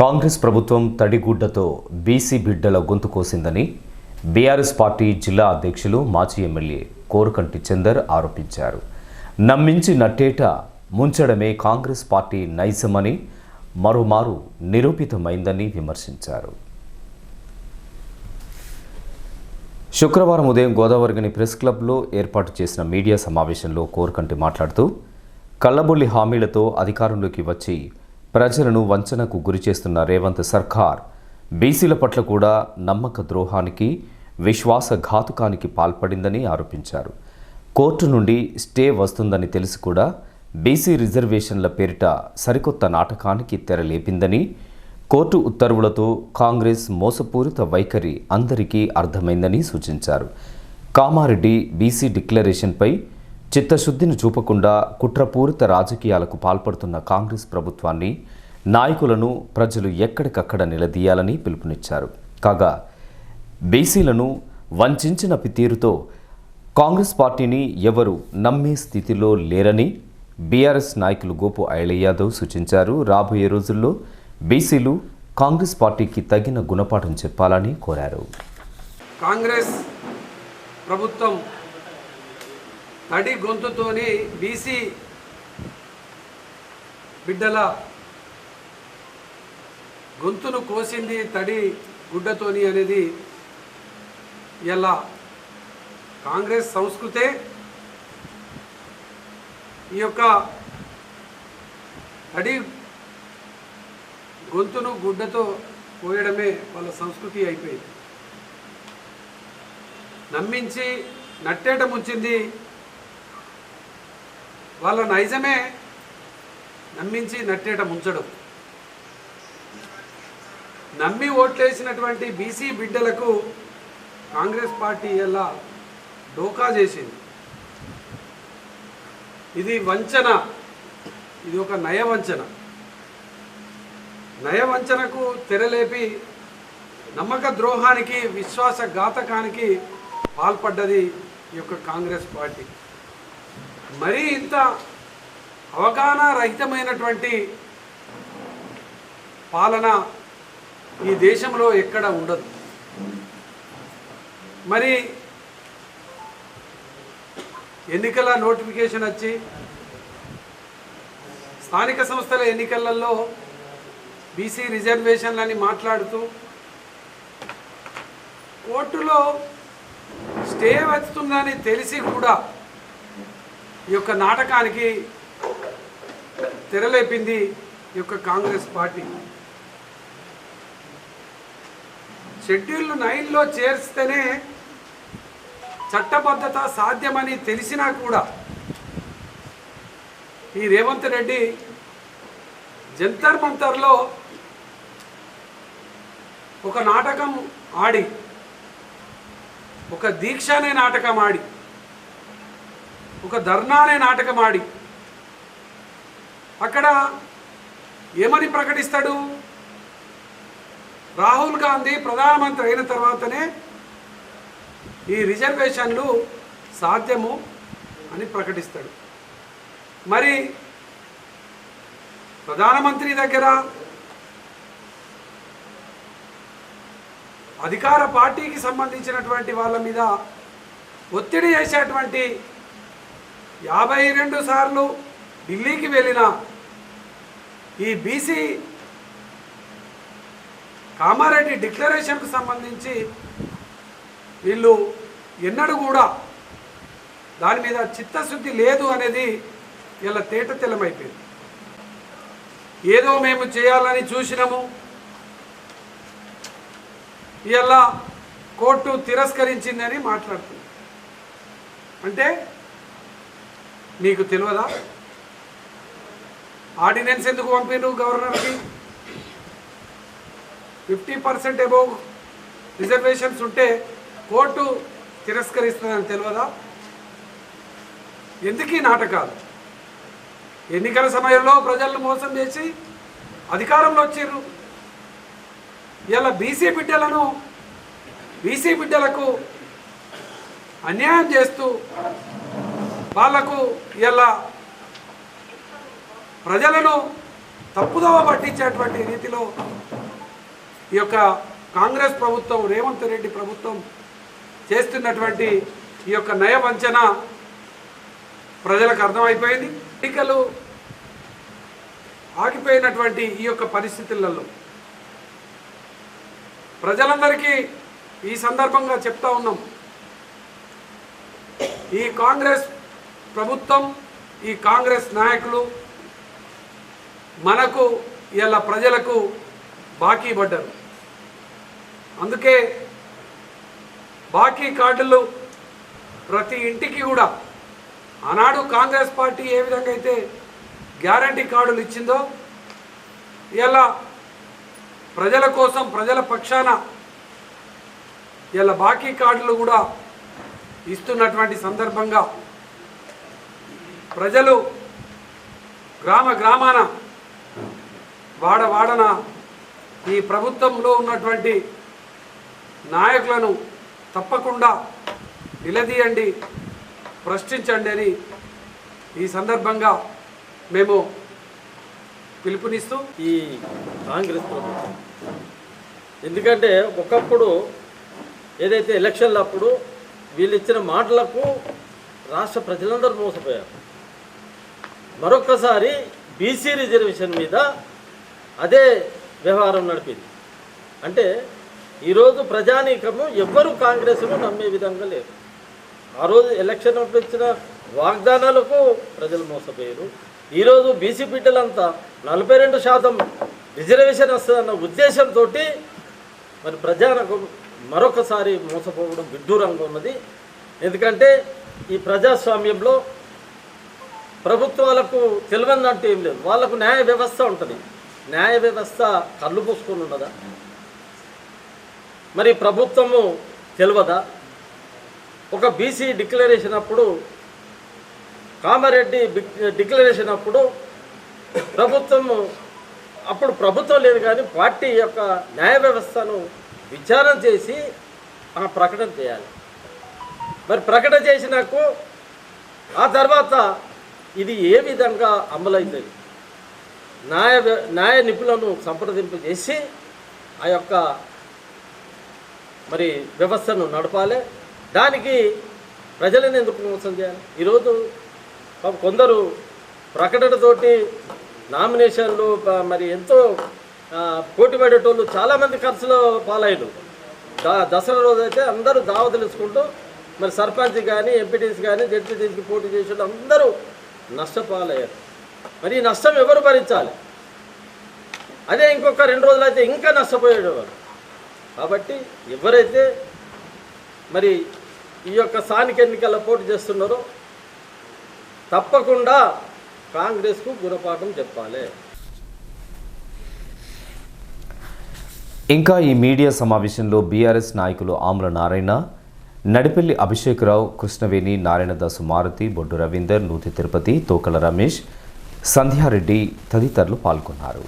కాంగ్రెస్ ప్రభుత్వం తడిగుడ్డతో బీసీ బిడ్డల గొంతు కోసిందని బీఆర్ఎస్ పార్టీ జిల్లా అధ్యక్షులు మాజీ ఎమ్మెల్యే కోరుకంటి చందర్ ఆరోపించారు. నమ్మించి నట్టేట ముంచడమే కాంగ్రెస్ పార్టీ నైజమని మరోమారు నిరూపితమైందని విమర్శించారు. శుక్రవారం ఉదయం గోదావరిగని ప్రెస్ క్లబ్లో ఏర్పాటు చేసిన మీడియా సమావేశంలో కోరుకంటి మాట్లాడుతూ కళ్ళబొల్లి హామీలతో అధికారంలోకి వచ్చి ప్రజలను వంచనకు గురి చేస్తున్న రేవంత్ సర్కార్ బీసీల పట్ల కూడా నమ్మక ద్రోహానికి విశ్వాసఘాతుకానికి పాల్పడిందని ఆరోపించారు. కోర్టు నుండి స్టే వస్తుందని తెలిసి కూడా బీసీ రిజర్వేషన్ల పేరిట సరికొత్త నాటకానికి తెరలేపిందని కోర్టు ఉత్తర్వులతో కాంగ్రెస్ మోసపూరిత వైఖరి అందరికీ అర్థమైందని సూచించారు. కామారెడ్డి బీసీ డిక్లరేషన్పై చిత్తశుద్ధిని చూపకుండా కుట్రపూరిత రాజకీయాలకు పాల్పడుతున్న కాంగ్రెస్ ప్రభుత్వాన్ని నాయకులను ప్రజలు ఎక్కడికక్కడ నిలదీయాలని పిలుపునిచ్చారు. కాగా బీసీలను వంచిన తీరుతో కాంగ్రెస్ పార్టీని ఎవరు నమ్మే స్థితిలో లేరని బీఆర్ఎస్ నాయకులు గోపు ఐలయ్య యాదవ్ సూచించారు. రాబోయే రోజుల్లో బీసీలు కాంగ్రెస్ పార్టీకి తగిన గుణపాఠం చెప్పాలని కోరారు. కాంగ్రెస్ ప్రభుత్వం తడి గొంతుతోని బీసీ బిడ్డల గొంతును కోసింది తడి గుడ్డతోని అనేది ఇలా కాంగ్రెస్ సంస్కృతే ఈ యొక్క తడి గొంతును గుడ్డతో పోయడమే వాళ్ళ సంస్కృతి అయిపోయింది. నమ్మించి నట్టేట ముంచింది వాళ్ళ నైజమే నమ్మించి నట్టేట ముంచడం. నమ్మి ఓట్లేసినటువంటి బీసీ బిడ్డలకు కాంగ్రెస్ పార్టీ ఎలా డోకా చేసింది? ఇది వంచన. ఇది ఒక నయవంచన. నయవంచనకు తెరలేపి నమ్మక ద్రోహానికి విశ్వాసఘాతకానికి పాల్పడ్డది ఈ యొక్క కాంగ్రెస్ పార్టీ. మరీ ఇంత అవగాహన రహితమైనటువంటి పాలన ఈ దేశంలో ఎక్కడ ఉండదు. మరి ఎన్నికల నోటిఫికేషన్ వచ్చి స్థానిక సంస్థల ఎన్నికలలో బీసీ రిజర్వేషన్లని మాట్లాడుతూ కోర్టులో స్టే వస్తుందని తెలిసి కూడా ఈ యొక్క నాటకానికి తెరలేపింది ఈ యొక్క కాంగ్రెస్ పార్టీ. షెడ్యూల్ నైన్లో చేర్స్తేనే చట్టబద్ధత సాధ్యమని తెలిసినా కూడా ఈ రేవంత్ రెడ్డి జంతర్ మంతర్లో ఒక నాటకం ఆడి ఒక దీక్ష అనే నాటకం ఆడి ఒక ధర్నా అనే నాటకం ఆడి అక్కడ ఏమని ప్రకటిస్తాడు? రాహుల్ గాంధీ ప్రధానమంత్రి అయిన తర్వాతనే ఈ రిజర్వేషన్లు సాధ్యము అని ప్రకటిస్తాడు. మరి ప్రధానమంత్రి దగ్గర అధికార పార్టీకి సంబంధించినటువంటి వాళ్ళ మీద ఒత్తిడి చేసేటువంటి యాభై రెండు సార్లు ఢిల్లీకి వెళ్ళిన ఈ బీసీ కామారెడ్డి డిక్లరేషన్కు సంబంధించి వీళ్ళు ఎన్నడూ కూడా దాని మీద చిత్తశుద్ధి లేదు అనేది ఇలా తేట తెల్లమైపోయింది. ఏదో మేము చేయాలని చూసినాము. ఇలా కోర్టు తిరస్కరించిందని మాట్లాడుతుంది అంటే నీకు తెలియదా? ఆర్డినెన్స్ ఎందుకు పంపిండ్రు గవర్నర్కి? ఫిఫ్టీ పర్సెంట్ అబౌవ్ రిజర్వేషన్స్ ఉంటే కోర్టు తిరస్కరిస్తుందని తెలియదా? ఎందుకీ నాటకాలు? ఎన్నికల సమయంలో ప్రజలను మోసం చేసి అధికారంలో వచ్చారు ఇలా బీసీ బిడ్డలను బీసీ బిడ్డలకు అన్యాయం చేస్తూ వాళ్ళకు ఇలా ప్రజలను తప్పుదోవ పట్టించేటువంటి రీతిలో ఈ యొక్క కాంగ్రెస్ ప్రభుత్వం రేవంత్ రెడ్డి ప్రభుత్వం చేస్తున్నటువంటి ఈ యొక్క నయవంచన ప్రజలకు అర్థమైపోయింది. ఎన్నికలు ఆగిపోయినటువంటి ఈ యొక్క పరిస్థితులలో ప్రజలందరికీ ఈ సందర్భంగా చెప్తా ఉన్నాం. ఈ కాంగ్రెస్ ప్రభుత్వం ఈ కాంగ్రెస్ నాయకులు మనకు ఇలా ప్రజలకు బాకీ పడ్డారు. అందుకే బాకీ కార్డులు ప్రతి ఇంటికి కూడా ఆనాడు కాంగ్రెస్ పార్టీ ఏ విధంగా అయితే గ్యారంటీ కార్డులు ఇచ్చిందో ఇలా ప్రజల కోసం ప్రజల పక్షాన ఇలా బాకీ కార్డులు కూడా ఇస్తున్నటువంటి సందర్భంగా ప్రజలు గ్రామ గ్రామాన వాడ వాడన ఈ ప్రభుత్వంలో ఉన్నటువంటి నాయకులను తప్పకుండా నిలదీయండి ప్రశ్నించండి అని ఈ సందర్భంగా మేము పిలుపునిస్తూ ఈ కాంగ్రెస్ ప్రభుత్వం. ఎందుకంటే ఒకప్పుడు ఏదైతే ఎలక్షన్లు అప్పుడు వీళ్ళు ఇచ్చిన మాటలకు రాష్ట్ర ప్రజలందరూ మోసపోయారు. మరొకసారి బీసీ రిజర్వేషన్ మీద అదే వ్యవహారం నడిపింది. అంటే ఈరోజు ప్రజానీకము ఎవ్వరు కాంగ్రెస్ను నమ్మే విధంగా లేరు ఆ రోజు ఎలక్షన్ ఇచ్చిన వాగ్దానాలకు ప్రజలు మోసపోయారు. ఈరోజు బీసీ బిడ్డలంతా నలభై రెండు శాతం రిజర్వేషన్ వస్తుందన్న ఉద్దేశంతో మరి ప్రజానకు మరొకసారి మోసపోవడం విడ్డూరంగా ఉన్నది. ఎందుకంటే ఈ ప్రజాస్వామ్యంలో ప్రభుత్వాలకు తెలియదంటూ ఏం లేదు. వాళ్ళకు న్యాయ వ్యవస్థ ఉంటుంది. న్యాయ వ్యవస్థ కళ్ళు పూసుకొని ఉండదా మరి ప్రభుత్వము తెలియదా ఒక బీసీ డిక్లరేషన్ అప్పుడు కామారెడ్డి డిక్లరేషన్ అప్పుడు ప్రభుత్వము అప్పుడు ప్రభుత్వం లేదు కానీ పార్టీ యొక్క న్యాయ వ్యవస్థను విచారణ చేసి ఆ ప్రకటన చేయాలి. మరి ప్రకటన చేసినాకు ఆ తర్వాత ఇది ఏ విధంగా అమలైంది న్యాయ న్యాయ నిపుణులను సంప్రదింపు చేసి ఆ యొక్క మరి వ్యవస్థను నడపాలి. దానికి ప్రజలను ఎందుకు మోసం చేయాలి? ఈరోజు కొందరు ప్రకటనతోటి నామినేషన్లు మరి ఎంతో పోటీ పడేటోళ్ళు చాలామంది ఖర్చులో పాలయ్యారు దా దసరా రోజు అయితే అందరూ దావ తెలుసుకుంటూ మరి సర్పంచ్ కానీ ఎంపీటీసీ కానీ జడ్పీటీసీకి పోటీ చేసే అందరూ నష్టపాలయ్యారు. మరి ఈ నష్టం ఎవరు భరించాలి? అదే ఇంకొక రెండు రోజులు అయితే ఇంకా నష్టపోయేవారు కాబట్టి ఎవరైతే మరి ఈ యొక్క స్థానిక ఎన్నికల్లో పోటీ చేస్తున్నారో తప్పకుండా కాంగ్రెస్కు గుణపాఠం చెప్పాలి. ఇంకా ఈ మీడియా సమావేశంలో బీఆర్ఎస్ నాయకులు ఆమ్ల నారాయణ నడిపెల్లి అభిషేక్రావు కృష్ణవేణి నారాయణదాసు మారుతి బొడ్డు రవీందర్ నూతి తిరుపతి తోకల రమేష్ సంధ్యారెడ్డి తదితరులు పాల్గొన్నారు.